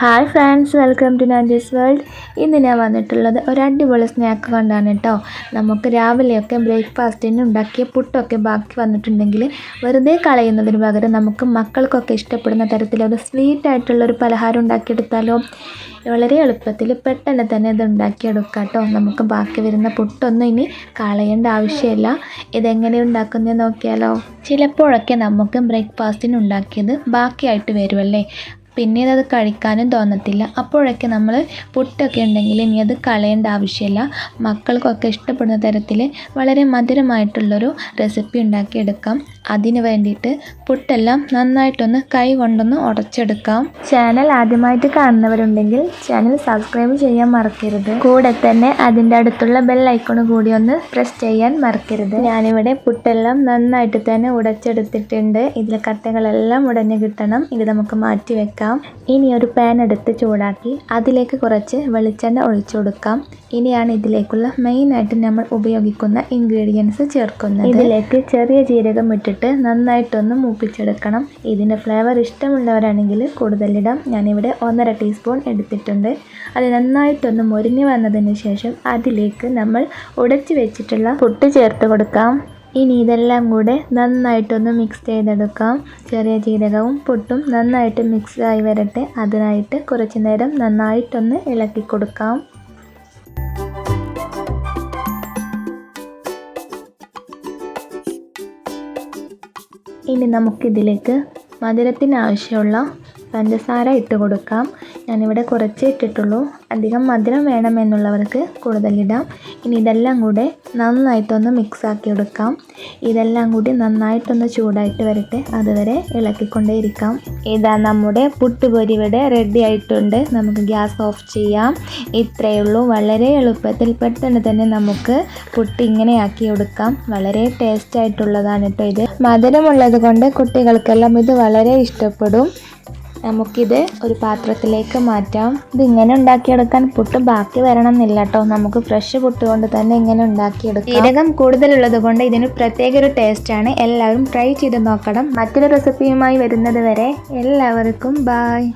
Hi friends welcome to Nandy's world ഇന്ന് ഞാൻ വന്നിട്ടുള്ളത് ഒരു അടിപൊളി സ്നാക്ക് കൊണ്ടാണ് കേട്ടോ നമുക്ക് രാവിലെയൊക്കെ ബ്രേക്ക്ഫാസ്റ്റിന് ഉണ്ടാക്കിയ പുട്ടൊക്കെ ബാക്കി വന്നിട്ടുണ്ടെങ്കിൽ വെറുതെ കളയുന്നതിന് പകരം നമുക്ക് മക്കൾക്കൊക്കെ ഇഷ്ടപ്പെടുന്ന തരത്തിലൊരു സ്വീറ്റ് ആയിട്ടുള്ളൊരു പലഹാരം ഉണ്ടാക്കിയെടുത്താലോ. വളരെ എളുപ്പത്തിൽ പെട്ടെന്ന് തന്നെ ഇത് ഉണ്ടാക്കിയെടുക്കാം കേട്ടോ നമുക്ക് ബാക്കി വരുന്ന പുട്ടൊന്നും ഇനി കളയേണ്ട ആവശ്യമില്ല. ഇതെങ്ങനെ ഉണ്ടാക്കുന്നത് നോക്കിയാലോ. ചിലപ്പോഴൊക്കെ നമുക്ക് ബ്രേക്ക്ഫാസ്റ്റിന് ഉണ്ടാക്കിയത് ബാക്കിയായിട്ട് വരുമല്ലേ. പിന്നീട് അത് കഴിക്കാനും തോന്നത്തില്ല. അപ്പോഴൊക്കെ നമ്മൾ പുട്ടൊക്കെ ഉണ്ടെങ്കിൽ ഇനി അത് കളയേണ്ട ആവശ്യമില്ല. മക്കൾക്കൊക്കെ ഇഷ്ടപ്പെടുന്ന തരത്തിൽ വളരെ മധുരമായിട്ടുള്ളൊരു റെസിപ്പി ഉണ്ടാക്കിയെടുക്കാം. അതിന് വേണ്ടിയിട്ട് പുട്ടെല്ലാം നന്നായിട്ടൊന്ന് കൈ കൊണ്ടൊന്ന് ഉടച്ചെടുക്കാം. ചാനൽ ആദ്യമായിട്ട് കാണുന്നവരുണ്ടെങ്കിൽ ചാനൽ സബ്സ്ക്രൈബ് ചെയ്യാൻ മറക്കരുത്. കൂടെ തന്നെ അതിന്റെ അടുത്തുള്ള ബെൽ ഐക്കൺ കൂടി ഒന്ന് പ്രസ് ചെയ്യാൻ മറക്കരുത്. ഞാനിവിടെ പുട്ടെല്ലാം നന്നായിട്ട് തന്നെ ഉടച്ചെടുത്തിട്ടുണ്ട്. ഇതിലെ കട്ടകളെല്ലാം ഉടഞ്ഞു കിട്ടണം. ഇത് നമുക്ക് മാറ്റി വെക്കാം. ഇനി ഒരു പാൻ എടുത്ത് ചൂടാക്കി അതിലേക്ക് കുറച്ച് വെളിച്ചെണ്ണ ഒഴിച്ചു കൊടുക്കാം. ഇനിയാണ് ഇതിലേക്കുള്ള മെയിനായിട്ട് നമ്മൾ ഉപയോഗിക്കുന്ന ഇൻഗ്രീഡിയൻസ് ചേർക്കുന്നത്. ഇതിലേക്ക് ചെറിയ ജീരകം ഇട്ടിട്ട് നന്നായിട്ടൊന്ന് മൂപ്പിച്ചെടുക്കണം. ഇതിന്റെ ഫ്ലേവർ ഇഷ്ടമുള്ളവരാണെങ്കിൽ കൂടുതലിടാം. ഞാനിവിടെ ഒന്നര ടീസ്പൂൺ എടുത്തിട്ടുണ്ട്. അത് നന്നായിട്ടൊന്ന് മുരിഞ്ഞു വന്നതിന് ശേഷം അതിലേക്ക് നമ്മൾ ഉടച്ചു വെച്ചിട്ടുള്ള പുട്ട് ചേർത്ത് കൊടുക്കാം. ഇനി ഇതെല്ലാം കൂടെ നന്നായിട്ടൊന്ന് മിക്സ് ചെയ്തെടുക്കാം. ചെറിയ ജീരകവും പുട്ടും നന്നായിട്ട് മിക്സ് ആയി വരട്ടെ. അതിനായിട്ട് കുറച്ച് നേരം നന്നായിട്ടൊന്ന് ഇളക്കി കൊടുക്കാം. ഇനി നമുക്കിതിലേക്ക് മധുരത്തിന് ആവശ്യമുള്ള പഞ്ചസാര ഇട്ട് കൊടുക്കാം. ഞാനിവിടെ കുറച്ചേ ഇട്ടിട്ടുള്ളൂ. അധികം മധുരം വേണമെന്നുള്ളവർക്ക് കൂടുതലിടാം ഇനി ഇതെല്ലാം കൂടെ നന്നായിട്ടൊന്ന് മിക്സാക്കി എടുക്കാം. ഇതെല്ലാം കൂടി നന്നായിട്ടൊന്ന് ചൂടായിട്ട് വരട്ടെ. അതുവരെ ഇളക്കിക്കൊണ്ടേയിരിക്കാം. ഇതാ നമ്മുടെ പുട്ടുപൊരി ഇവിടെ റെഡി ആയിട്ടുണ്ട്. നമുക്ക് ഗ്യാസ് ഓഫ് ചെയ്യാം. ഇത്രയേ ഉള്ളൂ. വളരെ എളുപ്പത്തിൽ പെട്ടെന്ന് തന്നെ നമുക്ക് പുട്ട് ഇങ്ങനെ ആക്കി എടുക്കാം. വളരെ ടേസ്റ്റ് ആയിട്ടുള്ളതാണ് കേട്ടോ ഇത്. മധുരമുള്ളത് കൊണ്ട് കുട്ടികൾക്കെല്ലാം ഇത് വളരെ ഇഷ്ടപ്പെടും. നമുക്കിത് ഒരു പാത്രത്തിലേക്ക് മാറ്റാം. ഇത് ഇങ്ങനെ ഉണ്ടാക്കിയെടുക്കാൻ പുട്ട് ബാക്കി വരണം എന്നില്ല കേട്ടോ നമുക്ക് ഫ്രഷ് പുട്ട് കൊണ്ട് തന്നെ ഇങ്ങനെ ഉണ്ടാക്കിയെടുക്കാം. ജീരകം കൂടുതലുള്ളത് കൊണ്ട് ഇതിന് പ്രത്യേക ഒരു ടേസ്റ്റ് ആണ്. എല്ലാവരും ട്രൈ ചെയ്ത് നോക്കണം. മറ്റൊരു റെസിപ്പിയുമായി വരുന്നത് വരെ എല്ലാവർക്കും ബായ്